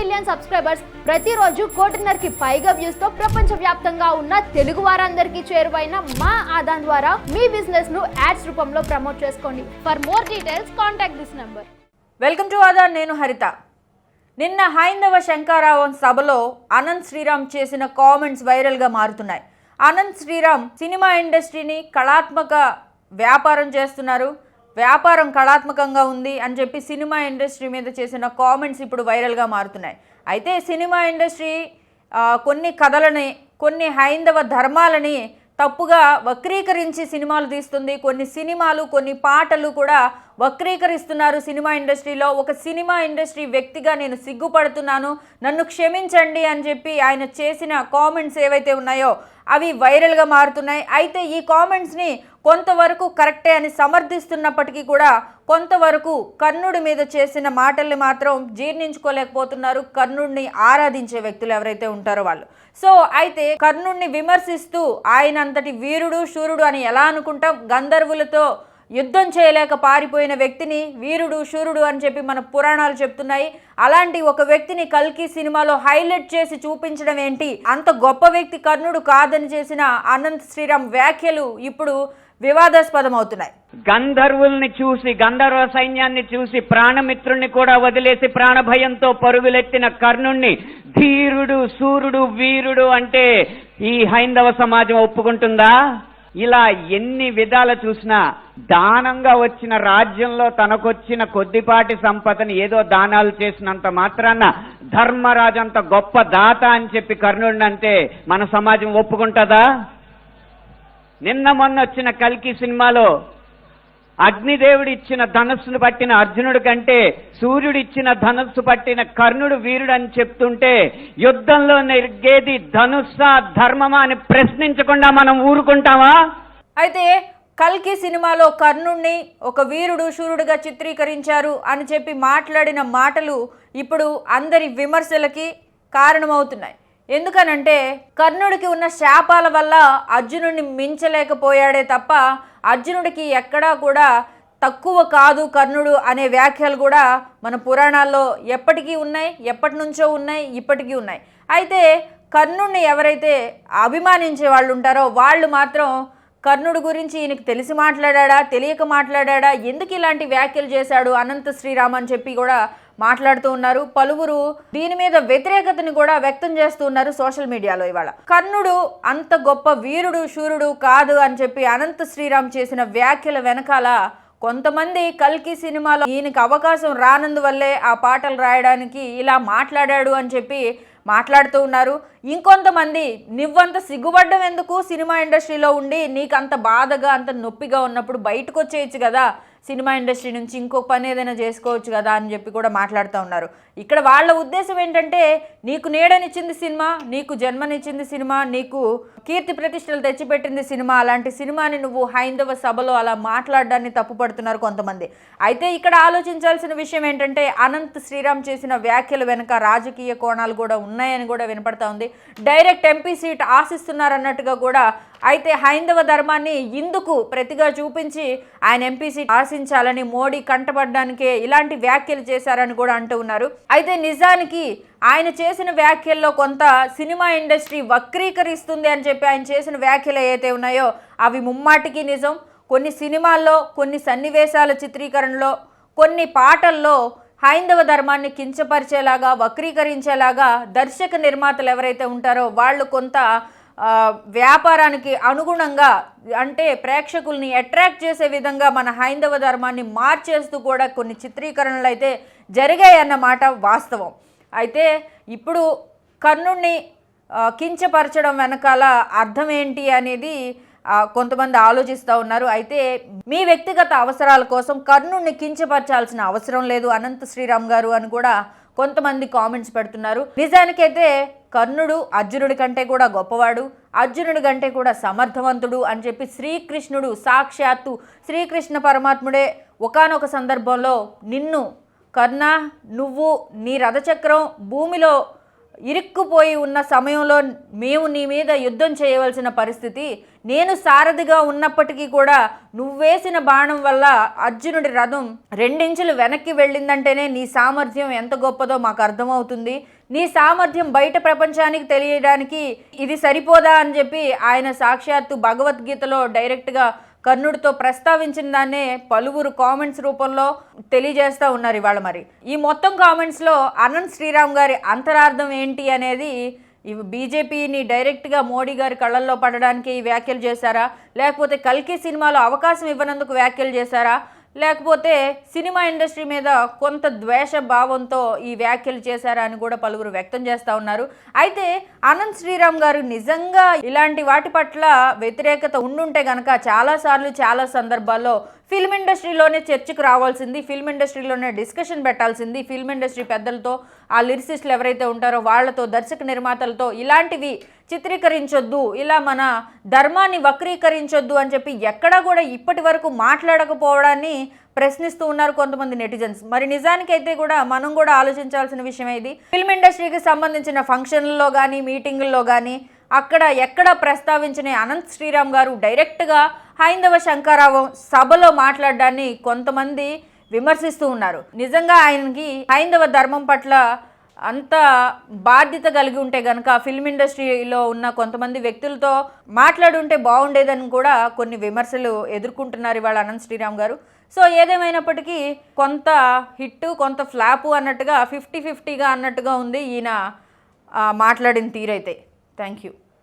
Million subscribers ప్రతిరోజు కోటిన్నరకి పైగా వ్యూస్తో ప్రపంచ వ్యాప్తంగా ఉన్న తెలుగు వారందరికీ చేరువైన మా ఆదాన్ ద్వారా మీ బిజినెస్ను యాడ్స్ రూపంలో ప్రమోట్ చేసుకోండి. For more details contact this number welcome to Aadan నేను హరిత. నిన్న హైందవ శంకారావం సభలో అనంత్ శ్రీరామ్ చేసిన కామెంట్స్ వైరల్గా మారుతున్నాయి. అనంత్ శ్రీరామ్ సినిమా ఇండస్ట్రీని కళాత్మక వ్యాపారం చేస్తున్నారు. వ్యాపారం కళాత్మకంగా ఉంది అని చెప్పి సినిమా ఇండస్ట్రీ మీద చేసిన కామెంట్స్ ఇప్పుడు వైరల్గా మారుతున్నాయి. అయితే సినిమా ఇండస్ట్రీ కొన్ని కథలని కొన్ని హైందవ ధర్మాలని తప్పుగా వక్రీకరించి సినిమాలు తీస్తుంది. కొన్ని సినిమాలు కొన్ని పాటలు కూడా వక్రీకరిస్తున్నారు సినిమా ఇండస్ట్రీలో. ఒక సినిమా ఇండస్ట్రీ వ్యక్తిగా నేను సిగ్గుపడుతున్నాను. నన్ను క్షమించండి అని చెప్పి ఆయన చేసిన కామెంట్స్ ఏవైతే ఉన్నాయో అవి వైరల్గా మారుతున్నాయి. అయితే ఈ కామెంట్స్ని కొంతవరకు కరెక్టే అని సమర్థిస్తున్నప్పటికీ కూడా కొంతవరకు కర్ణుడి మీద చేసిన మాటల్ని మాత్రం జీర్ణించుకోలేకపోతున్నారు. కర్ణుడిని ఆరాధించే వ్యక్తులు ఎవరైతే ఉంటారో వాళ్ళు. సో అయితే కర్ణుడిని విమర్శిస్తూ ఆయన అంతటి వీరుడు శూరుడు అని ఎలా అనుకుంటాం? గంధర్వులతో యుద్ధం చేయలేక పారిపోయిన వ్యక్తిని వీరుడు శూరుడు అని చెప్పి మన పురాణాలు చెప్తున్నాయి. అలాంటి ఒక వ్యక్తిని కల్కి సినిమాలో హైలైట్ చేసి చూపించడం ఏంటి? అంత గొప్ప వ్యక్తి కర్ణుడు కాదని చేసిన అనంత్ శ్రీరామ్ వ్యాఖ్యలు ఇప్పుడు వివాదాస్పదం అవుతున్నాయి. గంధర్వుల్ని చూసి గంధర్వ సైన్యాన్ని చూసి ప్రాణమిత్రుణ్ణి కూడా వదిలేసి ప్రాణభయంతో పరుగులెత్తిన కర్ణుణ్ణి ధీరుడు సూర్యుడు వీరుడు అంటే ఈ హైందవ సమాజం ఒప్పుకుంటుందా? ఇలా ఎన్ని విధాలు చూసినా దానంగా వచ్చిన రాజ్యంలో తనకొచ్చిన కొద్దిపాటి సంపదని ఏదో దానాలు చేసినంత మాత్రాన ధర్మరాజంత గొప్ప దాత అని చెప్పి కర్ణుడిని అంటే మన సమాజం ఒప్పుకుంటుందా? నిన్న మొన్న వచ్చిన కల్కి సినిమాలో అగ్నిదేవుడు ఇచ్చిన ధనస్సును పట్టిన అర్జునుడి కంటే సూర్యుడు ఇచ్చిన ధనస్సు పట్టిన కర్ణుడు వీరుడు అని చెప్తుంటే యుద్ధంలో నెరిగేది ధనుస్సా ధర్మమా అని ప్రశ్నించకుండా మనం ఊరుకుంటామా? అయితే కల్కి సినిమాలో కర్ణుణ్ణి ఒక వీరుడు శూరుడుగా చిత్రీకరించారు అని చెప్పి మాట్లాడిన మాటలు ఇప్పుడు అందరి విమర్శలకి కారణమవుతున్నాయి. ఎందుకనంటే కర్ణుడికి ఉన్న శాపాల వల్ల అర్జునుడిని మించలేకపోయాడే తప్ప అర్జునుడికి ఎక్కడా కూడా తక్కువ కాదు కర్ణుడు అనే వ్యాఖ్యలు కూడా మన పురాణాల్లో ఎప్పటికీ ఉన్నాయి ఎప్పటి నుంచో ఉన్నాయి ఇప్పటికీ ఉన్నాయి. అయితే కర్ణుడిని ఎవరైతే అభిమానించే వాళ్ళు ఉంటారో వాళ్ళు మాత్రం కర్ణుడు గురించి ఈయనకి తెలిసి మాట్లాడా తెలియక మాట్లాడా ఎందుకు ఇలాంటి వ్యాఖ్యలు చేశాడు అనంత శ్రీరామ్ అని చెప్పి కూడా మాట్లాడుతూ ఉన్నారు. పలువురు దీని మీద వ్యతిరేకతను కూడా వ్యక్తం చేస్తూ ఉన్నారు సోషల్ మీడియాలో ఇవాళ. కర్ణుడు అంత గొప్ప వీరుడు శూరుడు కాదు అని చెప్పి అనంత శ్రీరామ్ చేసిన వ్యాఖ్యల వెనకాల కొంతమంది కల్కి సినిమాలో ఈయనకి అవకాశం రానందువల్లే ఆ పాటలు రాయడానికి ఇలా మాట్లాడాడు అని చెప్పి మాట్లాడుతూ ఉన్నారు. ఇంకొంతమంది నువ్వంత సిగ్గుపడ్డం ఎందుకు? సినిమా ఇండస్ట్రీలో ఉండి నీకు అంత బాధగా అంత నొప్పిగా ఉన్నప్పుడు బయటకు వచ్చేయచ్చు కదా. సినిమా ఇండస్ట్రీ నుంచి ఇంకో పని ఏదైనా చేసుకోవచ్చు కదా అని చెప్పి కూడా మాట్లాడుతూ ఉన్నారు. ఇక్కడ వాళ్ళ ఉద్దేశం ఏంటంటే నీకు నీడనిచ్చింది సినిమా నీకు జన్మనిచ్చింది సినిమా నీకు కీర్తి ప్రతిష్టలు తెచ్చిపెట్టింది సినిమా అలాంటి సినిమాని నువ్వు హైందవ సభలో అలా మాట్లాడడాన్ని తప్పుపడుతున్నారు కొంతమంది. అయితే ఇక్కడ ఆలోచించాల్సిన విషయం ఏంటంటే అనంత్ శ్రీరామ్ చేసిన వ్యాఖ్యలు వెనుక రాజకీయ కోణాలు కూడా ఉన్నాయని కూడా వినపడతా ఉంది. డైరెక్ట్ ఎంపీ సీట్ ఆశిస్తున్నారన్నట్టుగా కూడా అయితే హైందవ ధర్మాన్ని ఇందుకు ప్రతిగా చూపించి ఆయన ఎంపీ సీట్ ఆశించాలని మోడీ కంటపడడానికే ఇలాంటి వ్యాఖ్యలు చేశారని కూడా అంటూ ఉన్నారు. అయితే నిజానికి ఆయన చేసిన వ్యాఖ్యల్లో కొంత సినిమా ఇండస్ట్రీ వక్రీకరిస్తుంది అని చెప్పి ఆయన చేసిన వ్యాఖ్యలు ఏవైతే ఉన్నాయో అవి ముమ్మాటికి నిజం. కొన్ని సినిమాల్లో కొన్ని సన్నివేశాల చిత్రీకరణలో కొన్ని పాటల్లో హైందవ ధర్మాన్ని కించపరిచేలాగా వక్రీకరించేలాగా దర్శక నిర్మాతలు ఎవరైతే ఉంటారో వాళ్ళు కొంత వ్యాపారానికి అనుగుణంగా అంటే ప్రేక్షకుల్ని అట్రాక్ట్ చేసే విధంగా మన హైందవ ధర్మాన్ని మార్చేస్తూ కూడా కొన్ని చిత్రీకరణలు అయితే జరిగాయన్నమాట వాస్తవం. అయితే ఇప్పుడు కర్ణుణ్ణి కించపరచడం వెనకాల అర్థం ఏంటి అనేది కొంతమంది ఆలోచిస్తూ ఉన్నారు. అయితే మీ వ్యక్తిగత అవసరాల కోసం కర్ణుణ్ణి కించపరచాల్సిన అవసరం లేదు అనంత శ్రీరామ్ గారు అని కూడా కొంతమంది కామెంట్స్ పెడుతున్నారు. నిజానికైతే కర్ణుడు అర్జునుడి కంటే కూడా గొప్పవాడు. అర్జునుడి కంటే కూడా సమర్థవంతుడు అని చెప్పి శ్రీకృష్ణుడు సాక్షాత్తు శ్రీకృష్ణ పరమాత్ముడే ఒకానొక సందర్భంలో నిన్ను కర్ణ నువ్వు నీ రథచక్రం భూమిలో ఇరుక్కుపోయి ఉన్న సమయంలో మేము నీ మీద యుద్ధం చేయవలసిన పరిస్థితి నేను సారథిగా ఉన్నప్పటికీ కూడా నువ్వేసిన బాణం వల్ల అర్జునుడి రథం రెండించులు వెనక్కి వెళ్ళిందంటేనే నీ సామర్థ్యం ఎంత గొప్పదో మాకు అర్థమవుతుంది. నీ సామర్థ్యం బయట ప్రపంచానికి తెలియడానికి ఇది సరిపోదా అని చెప్పి ఆయన సాక్షాత్తు భగవద్గీతలో డైరెక్ట్గా కర్ణుడితో ప్రస్తావించిన దాన్నే పలువురు కామెంట్స్ రూపంలో తెలియజేస్తూ ఉన్నారు ఇవాళ మరి. ఈ మొత్తం కామెంట్స్లో అనంత్ శ్రీరామ్ గారి అంతరార్థం ఏంటి అనేది ఇవి బీజేపీని డైరెక్ట్గా మోడీ గారి కళ్ళల్లో పడడానికి ఈ వ్యాఖ్యలు చేశారా? లేకపోతే కల్కి సినిమాలో అవకాశం ఇవ్వనందుకు వ్యాఖ్యలు చేశారా? లేకపోతే సినిమా ఇండస్ట్రీ మీద కొంత ద్వేష భావంతో ఈ వ్యాఖ్యలు చేశారా అని కూడా పలువురు వ్యక్తం చేస్తూ ఉన్నారు. అయితే అనంత్ శ్రీరామ్ గారు నిజంగా ఇలాంటి వాటి పట్ల వ్యతిరేకత ఉండుంటే గనక చాలాసార్లు చాలా సందర్భాల్లో ఫిల్మ్ ఇండస్ట్రీలోనే చర్చకు రావాల్సింది ఫిల్మ్ ఇండస్ట్రీలోనే డిస్కషన్ పెట్టాల్సింది. ఫిల్మ్ ఇండస్ట్రీ పెద్దలతో ఆ లిరిసిస్టులు ఎవరైతే ఉంటారో వాళ్ళతో దర్శక నిర్మాతలతో ఇలాంటివి చిత్రీకరించొద్దు ఇలా మన ధర్మాన్ని వక్రీకరించొద్దు అని చెప్పి ఎక్కడా కూడా ఇప్పటి వరకు మాట్లాడకపోవడాన్ని ప్రశ్నిస్తూ ఉన్నారు కొంతమంది నెటిజన్స్. మరి నిజానికైతే కూడా మనం కూడా ఆలోచించాల్సిన విషయం ఇది. ఫిల్మ్ ఇండస్ట్రీకి సంబంధించిన ఫంక్షన్లలో కానీ మీటింగుల్లో కానీ అక్కడ ఎక్కడ ప్రస్తావించిన అనంత్ శ్రీరామ్ గారు డైరెక్ట్గా హైందవ శంకరావం సభలో మాట్లాడడాన్ని కొంతమంది విమర్శిస్తూ ఉన్నారు. నిజంగా ఆయనకి హైందవ ధర్మం పట్ల అంత బాధ్యత కలిగి ఉంటే గనక ఫిల్మ్ ఇండస్ట్రీలో ఉన్న కొంతమంది వ్యక్తులతో మాట్లాడుంటే బాగుండేదని కూడా కొన్ని విమర్శలు ఎదుర్కొంటున్నారు ఇవాళ అనంత్ శ్రీరామ్ గారు. సో ఏదేమైనప్పటికీ కొంత హిట్ కొంత ఫ్లాపు అన్నట్టుగా ఫిఫ్టీ ఫిఫ్టీగా అన్నట్టుగా ఉంది ఈయన మాట్లాడిన తీరైతే. Thank you.